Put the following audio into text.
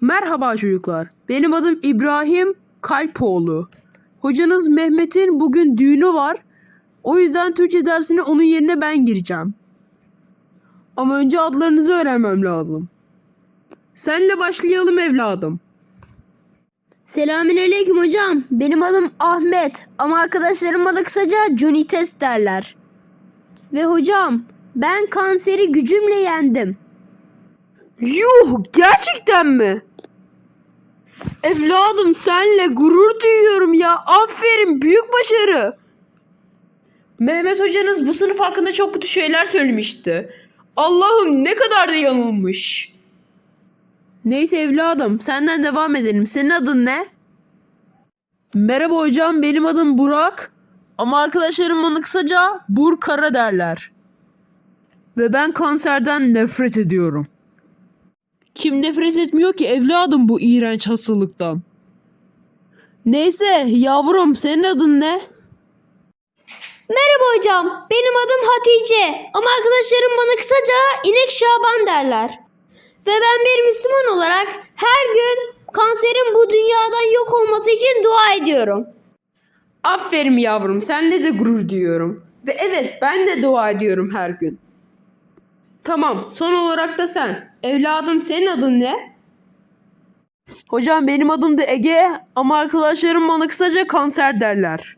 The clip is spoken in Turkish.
Merhaba çocuklar. Benim adım İbrahim Kalpoğlu. Hocanız Mehmet'in bugün düğünü var. O yüzden Türkçe dersine onun yerine ben gireceğim. Ama önce adlarınızı öğrenmem lazım. Senle başlayalım evladım. Selamünaleyküm hocam. Benim adım Ahmet ama arkadaşlarım bana kısaca Johnny Test derler. Ve hocam ben kanseri gücümle yendim. Yuh gerçekten mi? Evladım senle gurur duyuyorum ya. Aferin büyük başarı. Mehmet hocanız bu sınıf hakkında çok kötü şeyler söylemişti. Allah'ım ne kadar da yanılmış. Neyse evladım senden devam edelim. Senin adın ne? Merhaba hocam benim adım Burak. Ama arkadaşlarım bana kısaca Burkara derler. Ve ben kanserden nefret ediyorum. Kim nefret etmiyor ki evladım bu iğrenç hastalıktan? Neyse yavrum senin adın ne? Merhaba hocam. Benim adım Hatice ama arkadaşlarım bana kısaca İnek Şaban derler. Ve ben bir Müslüman olarak her gün kanserin bu dünyadan yok olması için dua ediyorum. Aferin yavrum senle de gurur duyuyorum. Ve evet ben de dua ediyorum her gün. Tamam son olarak da sen. Evladım senin adın ne? Hocam benim adım da Ege ama arkadaşlarım bana kısaca kanser derler.